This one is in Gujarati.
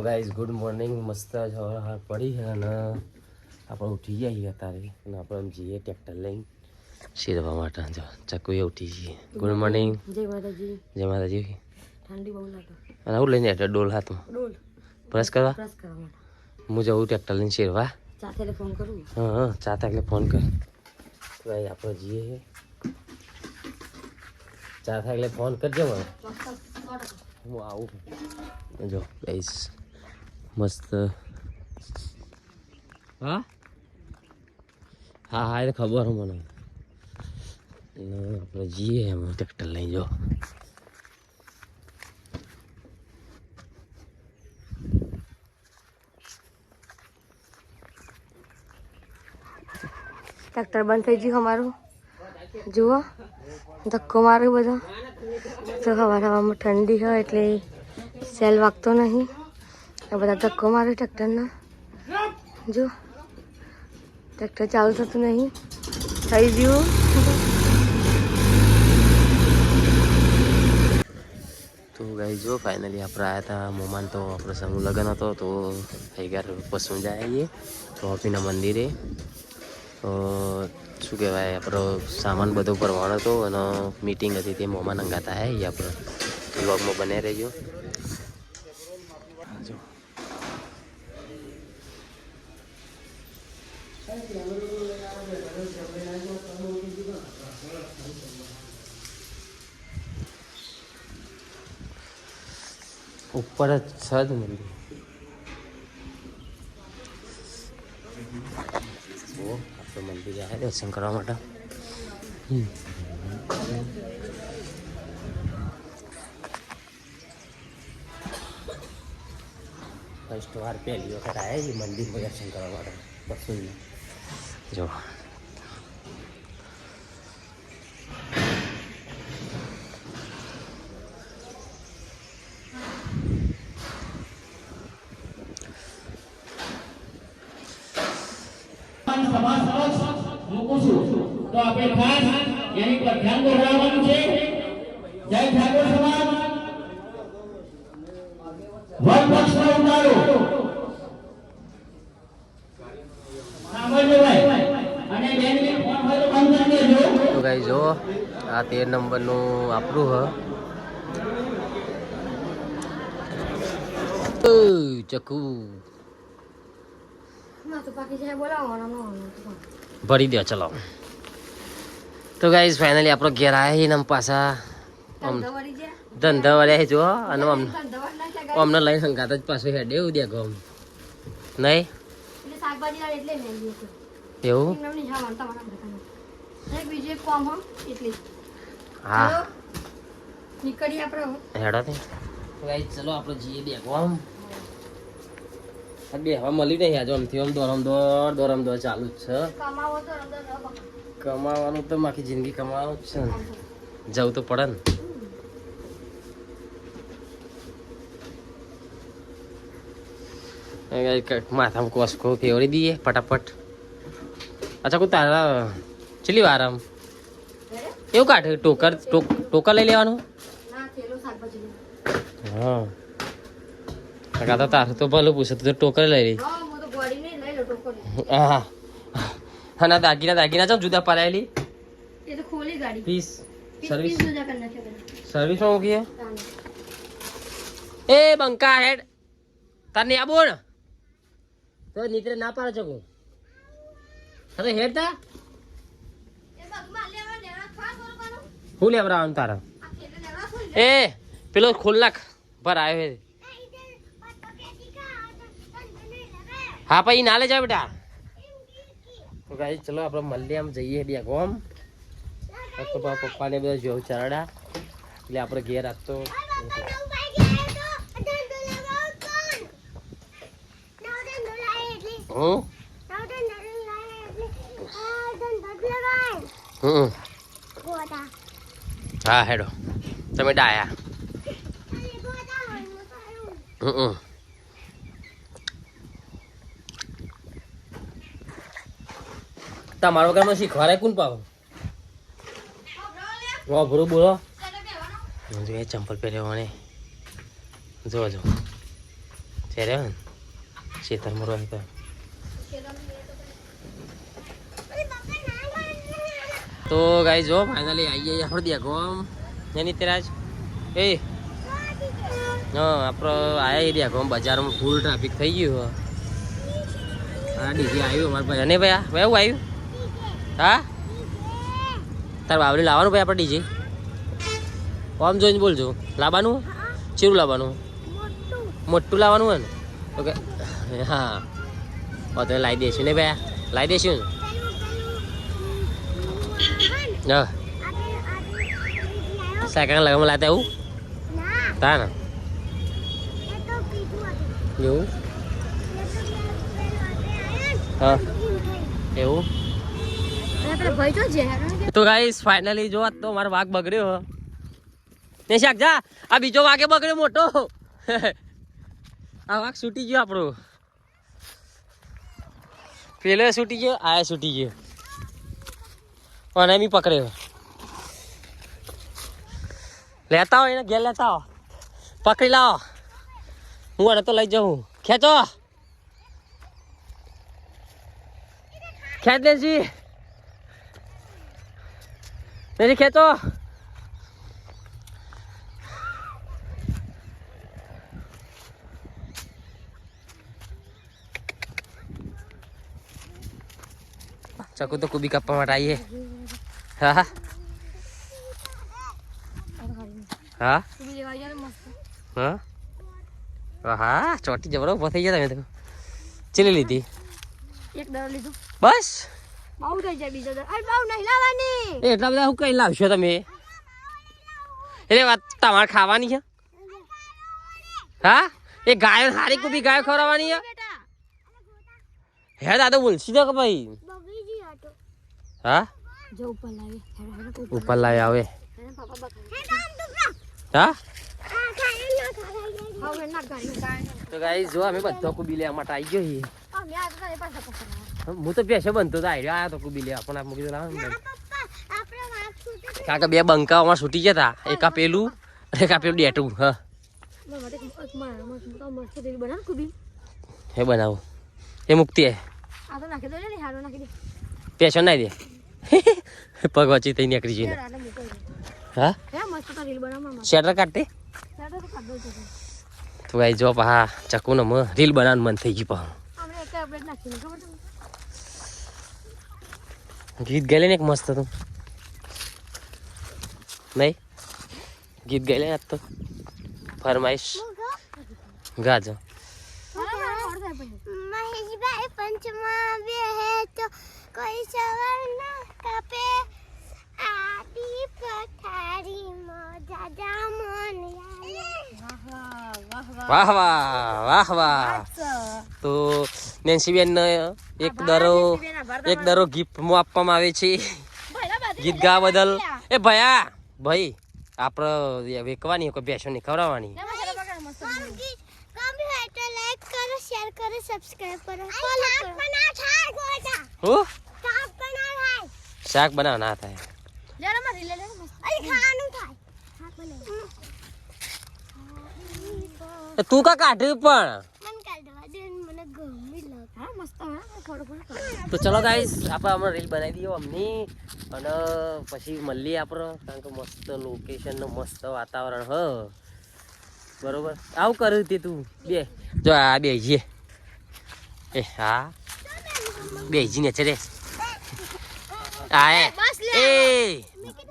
હેલો ગાઈઝ ગુડ મોર્નિંગ મસ્ત સવાર પડી છે અને આપણે ઉઠી ગયા છીએ અત્યારે અને આપણે આમ જઈએ ટ્રેક્ટર લઈને શેરવા માટે જો ચકુએ ઉઠી છીએ ગુડ મોર્નિંગ જય માતાજી જય માતાજી ઠંડી બહુ લાગે અને આવું લઈને એટલે ડોલ હાથમાં ડોલ બ્રશ કરવા પ્રેસ કરવા માટે હું જવું ટ્રેક્ટર લઈને શેરવા સાથે ફોન કરું હા હા ચાતા એટલે ફોન કર ભાઈ આપણે જઈએ છીએ ચા થાય એટલે ફોન કરજો મને હું આવું જો ગાઈસ મસ્ત. હા? હા હા એ તો ખબર મને. ને આપણે જઈએ એમ ટ્રેક્ટર લઈ જો. ટ્રેક્ટર બંધ થઈ ગયું અમારું. જુઓ ધક્કો માર્યો બધો. તો હવા હવામાં ઠંડી હોય એટલે સેલ વાગતો નહીં. આ બધા ધક્કો મારે ટ્રેક્ટરના. જો, ટ્રેક્ટર ચાલુ થતું નહીં. થઈ ગયું. તો ગાઈ જો ફાઇનલી આપણે આવ્યા હતા મોમાન તો આપણો સમૂહ લગ્ન હતો, તો ગયા પસુ જઈએ તો ઓપીના મંદિરે. તો શું કહેવાય, આપણો સામાન બધો ભરવાનો હતો અને મીટિંગ હતી તે મોમાન અંગાતા હે એ આપણે. વ્લોગમાં બને રહેજો. ઉપર જ છે જ મંદિર જુઓ આપણે મંદિરે આવ્યા દર્શન કરવા માટે. ફર્સ્ટ વાર પહેલી વખત આવ્યા છે મંદિરમાં દર્શન કરવા માટે. પછી જો. સભા સમક્ષ મૂકું છું. તો આપણે ખાસ એની પર ધ્યાન દોરવાનું છે. જય ઠાકોર સમાજ વન પક્ષનો ઉતારો સાંભળજો ભાઈ અને બે મિનિટ ફોન હોય તો ગાઈ જો આ તેર નંબરનું આપણું હ. ચકુ. ભરી દો ચલો. તો ગાઈઝ ફાઇનલી આપણો ઘેર આવ્યા ને આમ પાછા. ધંધા વાળ્યા જો અને અમને લઈને સંગાત જ પાછું હેડે ઉદ્યા ગમ નહીં? શાકભાજી એવું? હો એટલે. હા. ચલો, આપણે હેડો તે. ગાઈઝ ચલો આપણે જઈએ બે ગમ બે હવા મળી નહીં આજે આમથી આમ દોરમ ચાલુ જ છે. કમાવાનું તો આખી જિંદગી કમાવાનું જ છે ને. જવું તો પડે ને. માથામાં કોસકો ફેવરી દઈએ ફટાફટ. અચ્છા કોઈ તારા ચલી વાર આમ? એવું કાઢે? ટોકર ટોક- ટોકર લઈ લેવાનું? ના હા. કાકા તો તારું તો ભલું પૂછે તું ટોકર લઈ લઈ હા. અને દાગીના દાગીના ચમ જુદા પરાયેલી એ તો ખોલી ગાડી. પીસ પીસ સર્વિસ જુદા કરી નાખ્યા મૂકીએ? એ બંકા હેડ. તાર આબો ને તો નીતરે ના પાડે છો અરે હેડ તા. હું લેવડાવવાનું તારા? એ પેલો ખોલ નાખ. પર આવ્યો છે હા પછી ના લે જા બેટા તો ગાઈ ચલો આપણે મળીએ આમ જઈએ બે ગોમ તો પપ્પાને બધા જોવું ચરડા. એટલે આપણે ઘેર આપતો હું? હમ હા હેડો તમે ડાયા હમ તમારો વગરમાં શીખવાડે કોણ પાવ વાપરો બોલો જો એ ચંપલ પહેર્યો મને જો જો ત્યારે આવે ને ખેતરમાં તો ગાઈ જો ફાઇનલી આવી જઈએ આપણે ત્યાં ગોમ એની તેરાજ એ. હા આપણો આયા રહ્યા ગોમ બજારમાં ફૂલ ટ્રાફિક થઈ ગયું હા. ડીજે આવ્યું અમારા ભાઈ. અને ભાઈ, આ, એવું આવ્યું હા? તાર બાવલી લાવવાનું ભાઈ આપણે ડીજે? ઓમ જોઈને બોલજો. લાવવાનું? ચીરું લાવવાનું? મોટું લાવવાનું હોય ને? ઓકે. હા. તો લાવી દઈશું ને ભાઈ? લાવી દઈશું ને? હા સેકન્ડ લગાવમાં લાતા એવું તા ને એવું હા એવું તો ગાઈસ ફાઇનલી જો તો મારો વાઘ બગડ્યો ને શાક જા આ બીજો વાઘે બગડ્યો મોટો આ વાઘ છૂટી ગયો આપણો પેલો છૂટી ગયો આ છૂટી ગયો અને એમ પકડ્યો. લેતા આવો એને, ઘેર લેતા આવો. પકડી લાવો. હું આને તો લઈ જાઉં. ખેંચો. ખેંચ દેજી નથી ખેંચો. ચકુ તો કુબી કાપવા માટે આવીએ હા હા. હા? હા? હા ચોટી જબરો ઊભો થઈ ગયા તમે તો. ચીલી લીધી? એક દરો લીધું. બસ? બહુ થઈ જાય બીજો દરો અરે બહુ નહીં લાવવાની. એટલા બધા હું કઈ લાવશો તમે? એટલે વાત તમારે ખાવાની છે? હા? એ ગાયો સારી કુબી ગાયો ખવડાવવાની છે? હે દાદા બોલશી દો કે ભાઈ? હા? જો ઉપર લાવી. ઉપર આવે. હા? હવે ના ગાડી તો ગાઈ જો અમે બધો કુબી લેવા માટે આવી ગયો છીએ. હું તો પેશે બનતો તો આવી આવ્યો તો કુબી લેવા. પણ આ મૂકી દો લાવો કાકા બે બંકા અમાર છૂટી ગયા હતા એક પેલું અને એક પેલું ડેટું હા. રીલ બનાવ કુબી. એ બનાવો. એ મુક્તિ હે. આ તો નાખી દો. પગ વાંચી થઈ નીકળી જઈને. હા? હે મસ્ત તો રીલ બનાવવા માં શેટર કાઢતે તો ગાઈ જો પા ચકુ ને રીલ બનાવવાનું મન થઈ ગયું પા. ગીત ગાઈ ને એક મસ્ત તું. નહીં? ગીત ગાઈ ને તો. ફરમાઈશ. ગાજો મહેશભાઈ પંચમાં બેહે તો કોઈ સવાલ ના કાપે આડી પથારીમાં દાદા મોન વાહ વાહ વાહ વાહ તો નેન્સીબેન એક દરો એક દરો ગિફ્ટમાં આપવામાં આવે છે. ગીત ગાવા બદલ. એ ભયા ભાઈ આપણે વેકવાની કોઈ બેસો નહીં ખવડાવવાની. હોય તો લાઈક કરો શેર સબસ્ક્રાઇબ કરો ફોલો કરો. શાક બનાવ ના થાય. તું કા કાઢ્યું પણ? મન કાઢવા દે ને મને ગમી લાગે. હા મસ્ત હા થોડું થોડું તો ચલો ગાઈસ આપણે હમણાં રીલ બનાવી દઈએ અમને. અને પછી મળીએ આપણે કારણ કે મસ્ત લોકેશન ને મસ્ત વાતાવરણ હ. બરોબર? આવું કર્યું તે તું. બે. જો આ બેસીએ એ હા. બેસીને છે ને ચરે આ એ એ